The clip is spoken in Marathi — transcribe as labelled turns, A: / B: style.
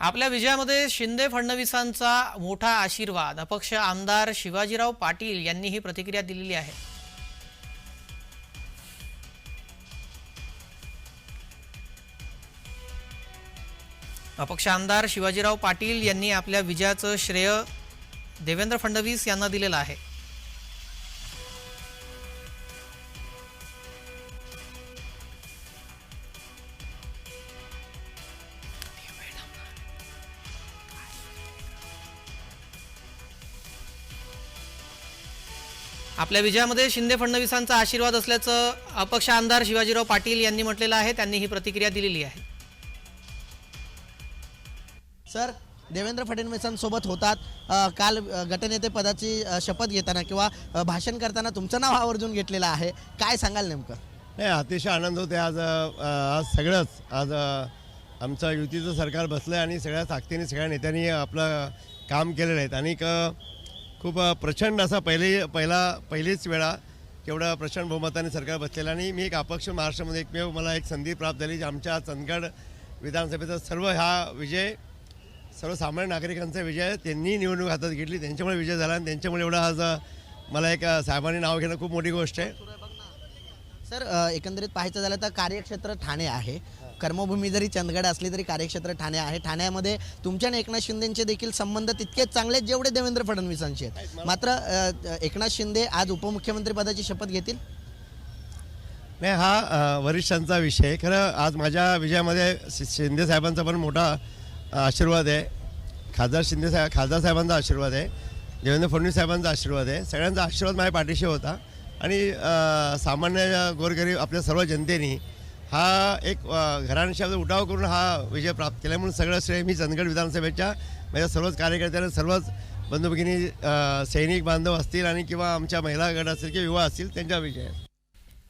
A: आपल्या विजयामध्ये शिंदे फडणवीसांचा मोठा आशीर्वाद. अपक्ष आमदार शिवाजीराव पाटील यांनी ही प्रतिक्रिया दिलेली आहे. अपक्ष आमदार शिवाजीराव पाटील यांनी आपल्या विजयाचं श्रेय देवेंद्र फडणवीस यांना दिलेलं आहे. आपल्या विजयामध्ये शिंदे फडणवीसांचा आशीर्वाद असल्याचं अपक्ष आमदार शिवाजीराव पाटील यांनी म्हटलेलं आहे. त्यांनी ही प्रतिक्रिया दिलेली आहे.
B: सर देवेंद्र फडणवीसांसोबत होतात. काल अ, गटनेते पदाची अ, शपथ घेताना किंवा भाषण करताना तुमचं नाव आवर्जून घेतलेलं आहे. काय सांगाल नेमकं?
C: नाही अतिशय आनंद होते आज आज सगळंच आज आमचं युतीचं सरकार बसलं आहे आणि सगळ्या ताकदीने सगळ्या नेत्यांनी आपलं काम केलेलं आहे. आणि क- खूप प्रचंड असा पहिले पहिला पहिलीच वेळा केवढं प्रचंड बहुमताने सरकार बसलेलं आणि मी एक अपक्ष महाराष्ट्रामध्ये एकमेव मला एक संधी प्राप्त झाली जी आमच्या चंदगड विधानसभेचा सर्व हा विजय सर्वसामान्य नागरिकांचा विजय त्यांनी निवडणूक हातात घेतली त्यांच्यामुळे विजय झाला आणि त्यांच्यामुळे एवढं आज मला एक साहेबांनी नाव घेणं खूप मोठी गोष्ट आहे.
B: सर एकंदरीत पाहायचं झालं तर कार्यक्षेत्र ठाणे आहे. कर्मभूमी जरी चंदगड असली तरी कार्यक्षेत्र ठाणे आहे. ठाण्यामध्ये तुमच्या आणि एकनाथ शिंदेचे देखील संबंध तितकेच चांगले आहेत जेवढे देवेंद्र फडणवीसांचे आहेत. मात्र एकनाथ शिंदे आज उपमुख्यमंत्री पदाची शपथ घेतील?
C: नाही हा वरिष्ठांचा विषय. खरं आज माझ्या विजयामध्ये शिंदे साहेबांचा पण मोठा आशीर्वाद आहे. खासदार शिंदे साहेब खासदार साहेबांचा आशीर्वाद आहे. देवेंद्र फडणवीस साहेबांचा आशीर्वाद आहे. सगळ्यांचा आशीर्वाद माझ्या पाठीशी होता. आणि सामान्य गोरगरीब आपल्या सर्व जनतेने हा एक घरांशी उठाव करून हा विजय प्राप्त केला. म्हणून सगळं श्रेय मी चंदगड विधानसभेच्या माझ्या सर्वच कार्यकर्त्यांना सर्वच बंधू भगिनी सैनिक बांधव असतील आणि किंवा आमच्या महिला गट असतील किंवा युवा असतील त्यांच्या विजय आहे